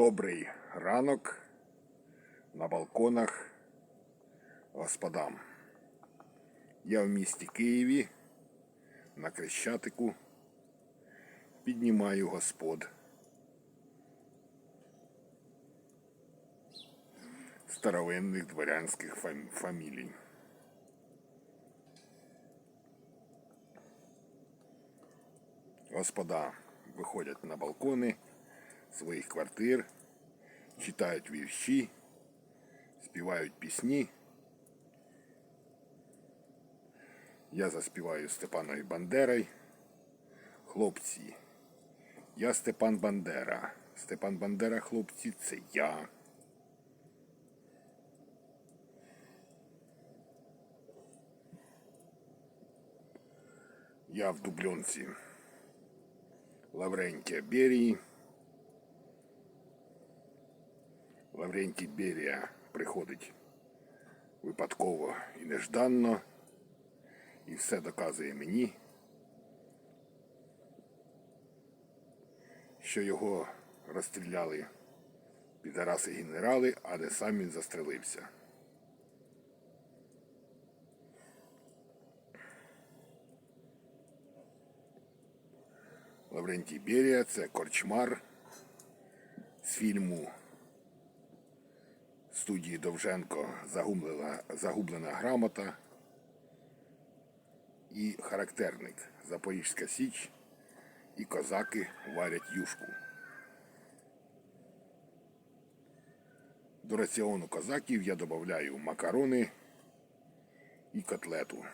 Добрий ранок на балконах господам. Я в місті Києві на Крещатику піднімаю господ. Старовинних дворянських фам- фамілій. Господа виходять на балкони своїх квартир, читають вірші, співають пісні. Я заспіваю Степанові Бандерой. Хлопці, я Степан Бандера. Степан Бандера, хлопці, це я. Я в дубльонці Лаврентія Берії. Лаврентій Берія приходить випадково і нежданно, і все доказує мені, що його розстріляли підараси генерали, а не сам він застрелився. Лаврентій Берія це корчмар з фільму студії Довженко загублена, загублена грамота і характерник Запорізька Січ і козаки варять юшку. До раціону козаків я додаю макарони і котлету.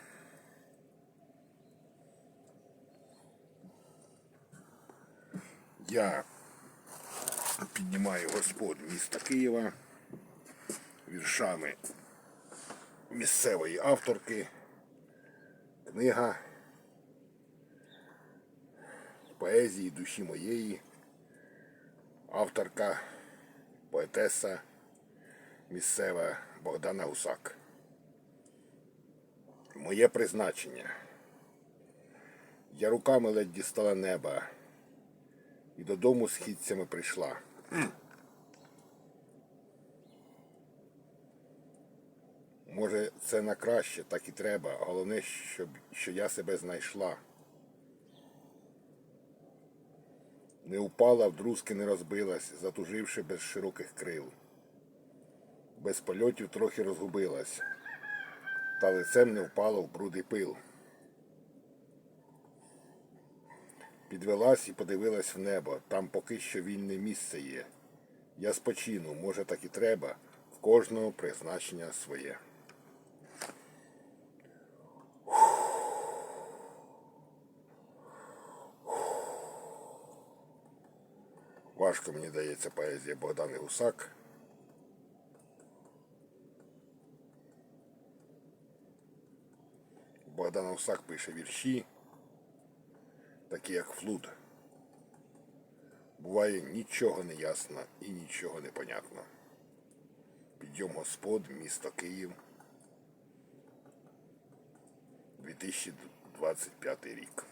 Я піднімаю господ міста Києва віршами місцевої авторки. Книга поезії душі моєї. Авторка, поетеса місцева Богдана Гусак. Моє призначення. Я руками ледь дістала неба і додому східцями прийшла. Може, це на краще, так і треба. Головне, щоб, що я себе знайшла. Не упала, вдрузки не розбилась, затуживши без широких крил. Без польотів трохи розгубилась, та лицем не впала в бруд і пил. Підвелась і подивилась в небо, там поки що вільне місце є. Я спочину, може так і треба, в кожного призначення своє. Важко мені дається поезія Богдани Гусак. Богдан Гусак пише вірші, такі як флуд. Буває нічого не ясно і нічого не понятно. Підйом Господ, місто Київ. 2025 рік.